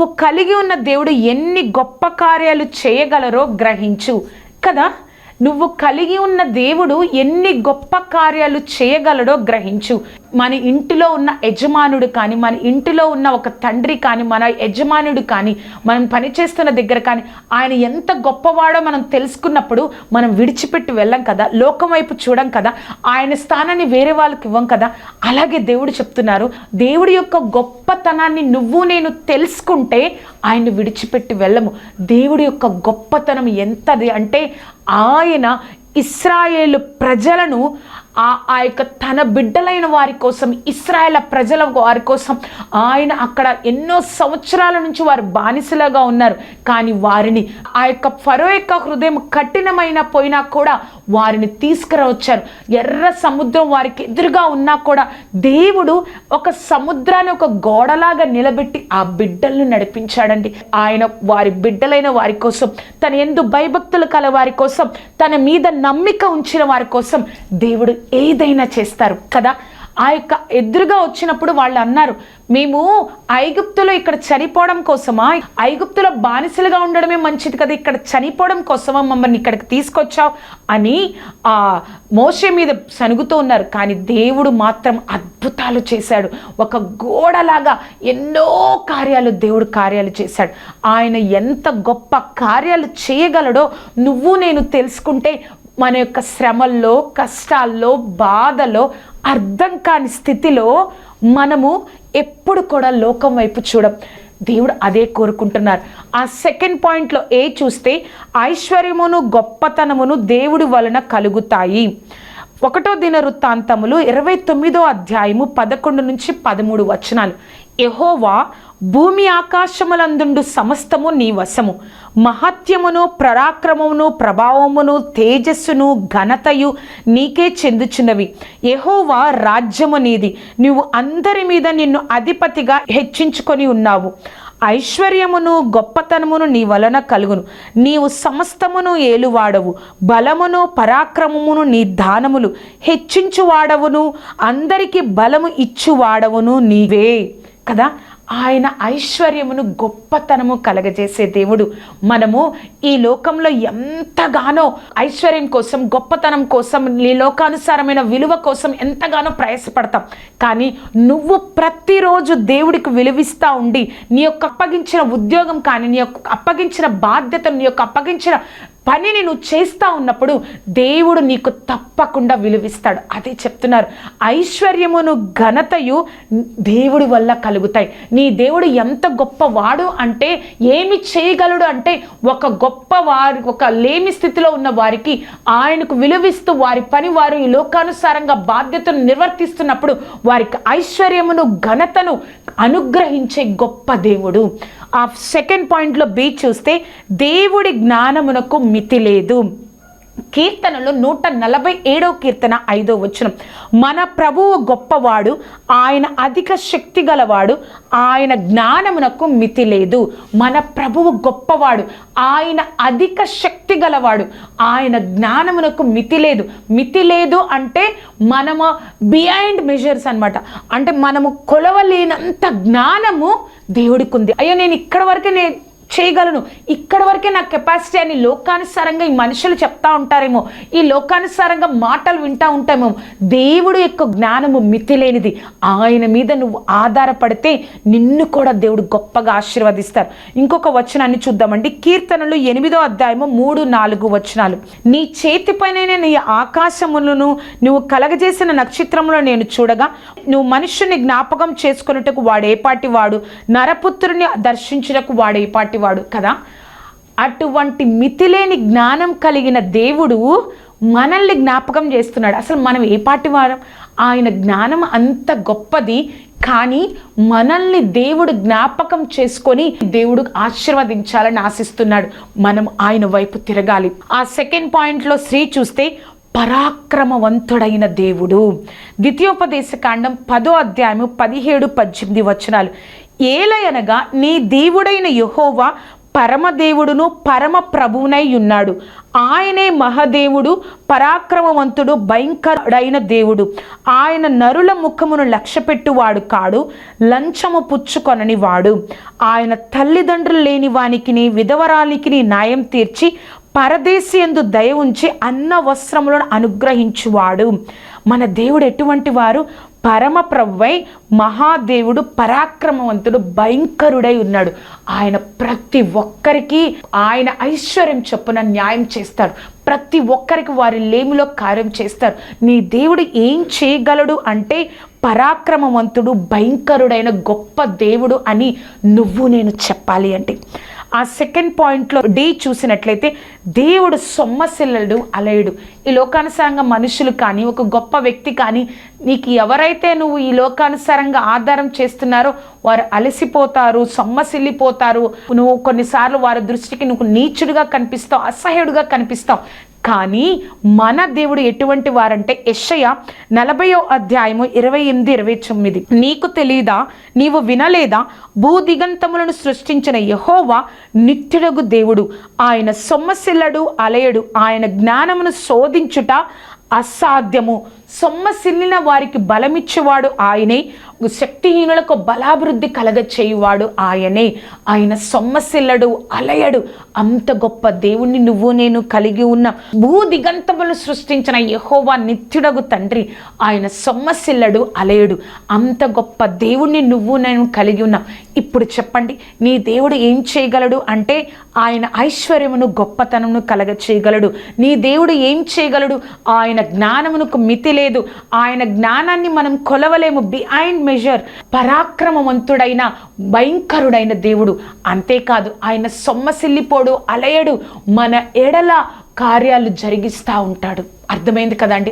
నువ్వు కలిగి ఉన్న దేవుడు ఎన్ని గొప్ప కార్యాలు చేయగలరో గ్రహించు. కదా? నువ్వు కలిగి ఉన్న దేవుడు ఎన్ని గొప్ప కార్యాలు చేయగలడో గ్రహించు. మన ఇంటిలో ఉన్న యజమానుడు కానీ మన ఇంటిలో ఉన్న ఒక తండ్రి కానీ మన యజమానుడు కానీ మనం పనిచేస్తున్న దగ్గర కానీ ఆయన ఎంత గొప్పవాడో మనం తెలుసుకున్నప్పుడు మనం విడిచిపెట్టి వెళ్ళం కదా లోకం వైపు చూడం కదా ఆయన స్థానాన్ని వేరే వాళ్ళకి ఇవ్వం కదా. అలాగే దేవుడు చెప్తున్నారు దేవుడి యొక్క గొప్పతనాన్ని నువ్వు నేను తెలుసుకుంటే ఆయన్ని విడిచిపెట్టి వెళ్ళము. దేవుడి యొక్క గొప్పతనం ఎంతది అంటే ఆయన ఇస్రాయేల్ ప్రజలను ఆ ఆ యొక్క తన బిడ్డలైన వారి కోసం ఇస్రాయల ప్రజల వారి కోసం ఆయన అక్కడ ఎన్నో సంవత్సరాల నుంచి వారు బానిసలుగా ఉన్నారు. కానీ వారిని ఆ యొక్క ఫరో యొక్క హృదయం కఠినమైన పోయినా కూడా వారిని తీసుకురావచ్చారు. ఎర్ర సముద్రం వారికి ఎదురుగా ఉన్నా కూడా దేవుడు ఒక సముద్రాన్ని ఒక గోడలాగా నిలబెట్టి ఆ బిడ్డలను నడిపించాడండి. ఆయన వారి బిడ్డలైన వారి కోసం తన ఎందు భయభక్తులు కల వారి కోసం తన మీద నమ్మిక ఉంచిన వారి కోసం దేవుడు ఏదైనా చేస్తారు కదా. ఆ యొక్క ఎదురుగా వచ్చినప్పుడు వాళ్ళు అన్నారు మేము ఐగుప్తులో ఇక్కడ చనిపోవడం కోసమా? ఐగుప్తులో బానిసలుగా ఉండడమే మంచిది కదా. ఇక్కడ చనిపోవడం కోసమా మమ్మల్ని ఇక్కడికి తీసుకొచ్చావు? అని ఆ మోసే మీద సనుగుతూ ఉన్నారు. కానీ దేవుడు మాత్రం అద్భుతాలు చేశాడు. ఒక గోడలాగా ఎన్నో కార్యాలు దేవుడు కార్యాలు చేశాడు. ఆయన ఎంత గొప్ప కార్యాలు చేయగలడో నువ్వు నేను తెలుసుకుంటే మన యొక్క శ్రమల్లో కష్టాల్లో బాధలో అర్థం కాని స్థితిలో మనము ఎప్పుడు కూడా లోకం వైపు చూడం. దేవుడు అదే కోరుకుంటున్నారు. ఆ సెకండ్ పాయింట్లో ఏ చూస్తే ఐశ్వర్యమును గొప్పతనమును దేవుడి వలన కలుగుతాయి. ఒకటో దిన వృత్తాంతములు ఇరవై తొమ్మిదో అధ్యాయము పదకొండు నుంచి పదమూడు వచనాలు. ఎహోవా భూమి ఆకాశములందుండు సమస్తము నీ వశము. మహత్యమును పరాక్రమమును ప్రభావమును తేజస్సును ఘనతయు నీకే చెందుచున్నవి. ఎహోవా రాజ్యము నీది. నువ్వు అందరి మీద నిన్ను అధిపతిగా హెచ్చించుకొని ఉన్నావు. ఐశ్వర్యమును గొప్పతనమును నీ వలన కలుగును. నీవు సమస్తమును ఏలువాడవు. బలమును పరాక్రమమును నీ దానములు. హెచ్చించువాడవును. అందరికీ బలము ఇచ్చువాడవును నీవే. కదా? ఆయన ఐశ్వర్యమును గొప్పతనము కలగజేసే దేవుడు. మనము ఈ లోకంలో ఎంతగానో ఐశ్వర్యం కోసం గొప్పతనం కోసం ఈ లోకానుసారమైన విలువ కోసం ఎంతగానో ప్రయాసపడతాం. కానీ నువ్వు ప్రతిరోజు దేవుడికి విలువిస్తూ ఉండి నీ యొక్క అప్పగించిన ఉద్యోగం కానీ నీ యొక్క అప్పగించిన బాధ్యతను నీ యొక్క అప్పగించిన పనిని నువ్వు చేస్తూ ఉన్నప్పుడు దేవుడు నీకు తప్పకుండా విలువిస్తాడు. అదే చెప్తున్నారు. ఐశ్వర్యమును ఘనతయు దేవుడి వల్ల కలుగుతాయి. నీ దేవుడు ఎంత గొప్పవాడు అంటే ఏమి చేయగలడు అంటే ఒక గొప్ప వారి ఒక లేమి స్థితిలో ఉన్న వారికి ఆయనకు విలువిస్తూ వారి పని వారు ఈ లోకానుసారంగా బాధ్యతను నిర్వర్తిస్తున్నప్పుడు వారికి ఐశ్వర్యమును ఘనతను అనుగ్రహించే గొప్ప దేవుడు. ఆ సెకండ్ పాయింట్లో బి చూస్తే దేవుడి జ్ఞానమునకు మితి లేదు. కీర్తనలో నూట నలభై ఏడవ కీర్తన ఐదో వచనం. మన ప్రభువు గొప్పవాడు ఆయన అధిక శక్తి గలవాడు ఆయన జ్ఞానమునకు మితి లేదు. మన ప్రభువు గొప్పవాడు ఆయన అధిక శక్తి గలవాడు ఆయన జ్ఞానమునకు మితి లేదు. మితి లేదు అంటే మనము బిహైండ్ మెజర్స్ అన్నమాట. అంటే మనము కొలవలేనంత జ్ఞానము దేవుడికి ఉంది అయ్యో నేను ఇక్కడ వరకే నేను చేయగలను. ఇక్కడ వరకే నా కెపాసిటీ అని లోకానుసారంగా ఈ మనుషులు చెప్తా ఉంటారేమో ఈ లోకానుసారంగా మాటలు వింటా ఉంటామేమో దేవుడు యొక్క జ్ఞానము మితిలేనిది. ఆయన మీద నువ్వు ఆధారపడితే నిన్ను కూడా దేవుడు గొప్పగా ఆశీర్వదిస్తారు. ఇంకొక వచనాన్ని చూద్దామండి. కీర్తనలు ఎనిమిదో అధ్యాయము మూడు నాలుగు వచనాలు. నీ చేతిపైన నీ ఆకాశములను నువ్వు కలగజేసిన నక్షత్రంలో నేను చూడగా నువ్వు మనుషుని జ్ఞాపకం చేసుకున్నట్టుకు వాడేపాటి వాడు నరపుత్రుని దర్శించుటకు వాడేపాటి వాడు కదా. అటువంటి మితిలేని జ్ఞానం కలిగిన దేవుడు మనల్ని జ్ఞాపకం చేస్తున్నాడు. అసలు మనం ఏ పాటి వారం? ఆయన జ్ఞానం అంత గొప్పది కానీ మనల్ని దేవుడు జ్ఞాపకం చేసుకొని దేవుడు ఆశీర్వదించాలని ఆశిస్తున్నాడు. మనం ఆయన వైపు తిరగాలి. ఆ సెకండ్ పాయింట్లో స్త్రీ చూస్తే పరాక్రమవంతుడైన దేవుడు. ద్వితీయోపదేశ కాండం పదో అధ్యాయము పదిహేడు పద్దెనిమిది వచనాలు. ఏలయనగా నీ దేవుడైన యహోవా పరమదేవుడును పరమ ప్రభువునై ఉన్నాడు. ఆయనే మహదేవుడు పరాక్రమవంతుడు భయంకరుడైన దేవుడు. ఆయన నరుల ముఖమును లక్ష్యపెట్టువాడు కాడు లంచము పుచ్చుకొనని వాడు. ఆయన తల్లిదండ్రులు లేని వానికి విధవరాలికిని న్యాయం తీర్చి పరదేశి ఎందు దయ ఉంచి అన్న వస్త్రములను అనుగ్రహించువాడు. మన దేవుడు ఎటువంటి వారు? పరమప్రభువై మహాదేవుడు పరాక్రమవంతుడు భయంకరుడై ఉన్నాడు. ఆయన ప్రతి ఒక్కరికి ఆయన ఐశ్వర్యం చొప్పున న్యాయం చేస్తాడు. ప్రతి ఒక్కరికి వారి లేమిలో కార్యం చేస్తారు నీ దేవుడు ఏం చేయగలడు అంటే పరాక్రమవంతుడు భయంకరుడైన గొప్ప దేవుడు అని నువ్వు నేను చెప్పాలి అంటే. ఆ సెకండ్ పాయింట్లో డి చూసినట్లయితే దేవుడు సొమ్మసిల్లడు అలయుడు. ఈ లోకానుసారంగా మనుషులు కానీ ఒక గొప్ప వ్యక్తి కానీ నీకు ఎవరైతే నువ్వు ఈ లోకానుసారంగా ఆధారం చేస్తున్నారో వారు అలసిపోతారు సొమ్మసిల్లిపోతారు. నువ్వు కొన్నిసార్లు వారి దృష్టికి నువ్వు నీచుడుగా కనిపిస్తావు అసహ్యుడుగా కనిపిస్తావు. కానీ మన దేవుడు ఎటువంటి వారంటే యశయ నలభయో అధ్యాయము ఇరవై ఎనిమిది ఇరవై తొమ్మిది. నీకు తెలియదా నీవు వినలేదా భూదిగంతములను సృష్టించిన యహోవా నిత్యుడగు దేవుడు. ఆయన సొమ్మసిల్లడు అలయడు. ఆయన జ్ఞానమును శోధించుట అసాధ్యము. సొమ్మసిల్లిన వారికి బలమిచ్చేవాడు ఆయనే. శక్తిహీనులకు బలాభివృద్ధి కలగచేయువాడు ఆయనే. ఆయన సొమ్మసిల్లడు అలయడు. అంత గొప్ప దేవుణ్ణి నువ్వు నేను కలిగి ఉన్న భూ దిగంతములు సృష్టించిన యహోవా నిత్యుడగు తండ్రి. ఆయన సొమ్మసిల్లడు అలయడు. అంత గొప్ప దేవుణ్ణి నువ్వు నేను కలిగి ఉన్నాం. ఇప్పుడు చెప్పండి నీ దేవుడు ఏం చేయగలడు అంటే ఆయన ఐశ్వర్యమును గొప్పతనమును కలగ చేయగలడు నీ దేవుడు ఏం చేయగలడు? ఆయన జ్ఞానమునకు మితి లేదు. ఆయన జ్ఞానాన్ని మనం కొలవలేము. బిహైండ్ మెజర్ పరాక్రమవంతుడైన భయంకరుడైన దేవుడు. అంతేకాదు ఆయన సొమ్మసిల్లిపోడు అలయడు. మన ఎడల కార్యాలు జరిగిస్తూ ఉంటాడు. అర్థమైంది కదండి?